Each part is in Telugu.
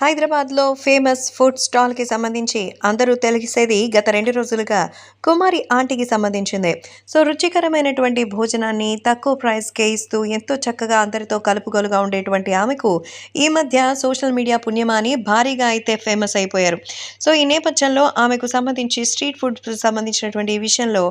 హైదరాబాద్లో ఫేమస్ ఫుడ్ స్టాల్కి సంబంధించి అందరూ తెలిసేది గత రెండు రోజులుగా కుమారి ఆంటీకి సంబంధించిందే. సో రుచికరమైనటువంటి భోజనాన్ని తక్కువ ప్రైస్కే ఇస్తూ ఎంతో చక్కగా అందరితో కలుపుగోలుగా ఉండేటువంటి ఆమెకు ఈ మధ్య సోషల్ మీడియా పుణ్యమాని భారీగా అయితే ఫేమస్ అయిపోయారు. సో ఈ నేపథ్యంలో ఆమెకు సంబంధించి స్ట్రీట్ ఫుడ్ సంబంధించినటువంటి విషయంలో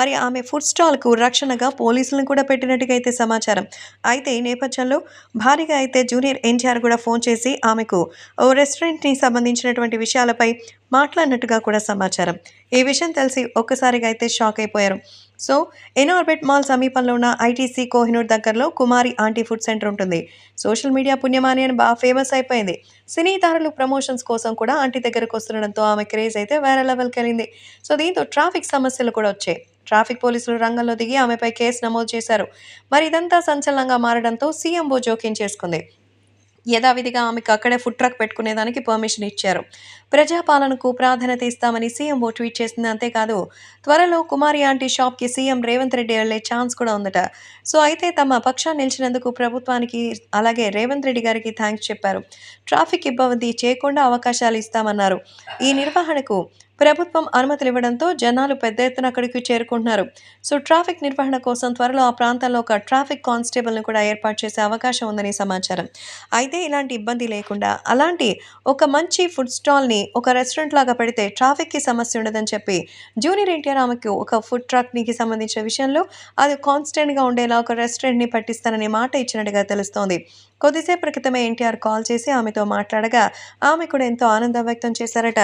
మరి ఆమె ఫుడ్ స్టాల్కు రక్షణగా పోలీసులను కూడా పెట్టినట్టుగా అయితే సమాచారం. అయితే ఈ నేపథ్యంలో భారీగా అయితే జూనియర్ ఎన్టీఆర్ కూడా ఫోన్ చేసి ఆమెకు ఓ రెస్టారెంట్ని సంబంధించినటువంటి విషయాలపై మాట్లాడినట్టుగా కూడా సమాచారం. ఈ విషయం తెలిసి ఒక్కసారిగా అయితే షాక్ అయిపోయారు. సో ఎనార్బెట్ మాల్ సమీపంలో ఉన్న ఐటీసీ కోహినూర్ దగ్గరలో కుమారి ఆంటీ ఫుడ్ సెంటర్ ఉంటుంది. సోషల్ మీడియా పుణ్యమాని అని బాగా ఫేమస్ అయిపోయింది. సినీ తారలు ప్రమోషన్స్ కోసం కూడా ఆంటీ దగ్గరకు వస్తుండడంతో ఆమె క్రేజ్ అయితే వేరే లెవెల్కి వెళ్ళింది. సో దీంతో ట్రాఫిక్ సమస్యలు కూడా వచ్చాయి. ట్రాఫిక్ పోలీసులు రంగంలో దిగి ఆమెపై కేసు నమోదు చేశారు. మరి ఇదంతా సంచలనంగా మారడంతో సీఎంఓ జోక్యం చేసుకుంది. యథావిధిగా ఆమెకు అక్కడే ఫుడ్ ట్రక్ పెట్టుకునేదానికి పర్మిషన్ ఇచ్చారు. ప్రజాపాలనకు ప్రాధాన్యత ఇస్తామని సీఎంఓ ట్వీట్ చేసింది. అంతేకాదు త్వరలో కుమారి ఆంటీ షాప్కి సీఎం రేవంత్ రెడ్డి వెళ్ళే ఛాన్స్ కూడా ఉందట. సో అయితే తమ పక్షాన్ని నిలిచినందుకు ప్రభుత్వానికి అలాగే రేవంత్ రెడ్డి గారికి థ్యాంక్స్ చెప్పారు. ట్రాఫిక్ ఇబ్బంది చేయకుండా అవకాశాలు ఇస్తామన్నారు. ఈ నిర్వహణకు ప్రభుత్వం అనుమతులు ఇవ్వడంతో జనాలు పెద్ద ఎత్తున అక్కడికి చేరుకుంటున్నారు. సో ట్రాఫిక్ నిర్వహణ కోసం త్వరలో ఆ ప్రాంతంలో ఒక ట్రాఫిక్ కానిస్టేబుల్ని కూడా ఏర్పాటు చేసే అవకాశం ఉందని సమాచారం. అయితే ఇలాంటి ఇబ్బంది లేకుండా అలాంటి ఒక మంచి ఫుడ్ స్టాల్ని ఒక రెస్టారెంట్ లాగా పెడితే ట్రాఫిక్కి సమస్య ఉండదని చెప్పి జూనియర్ ఎన్టీఆర్ ఆమెకు ఒక ఫుడ్ ట్రక్కి సంబంధించిన విషయంలో అది కాన్స్టెంట్గా ఉండేలా ఒక రెస్టారెంట్ని పట్టిస్తాననే మాట ఇచ్చినట్టుగా తెలుస్తోంది. కొద్దిసేపటి క్రితమే ఎన్టీఆర్ కాల్ చేసి ఆమెతో మాట్లాడగా ఆమె కూడా ఎంతో ఆనందం వ్యక్తం చేశారట.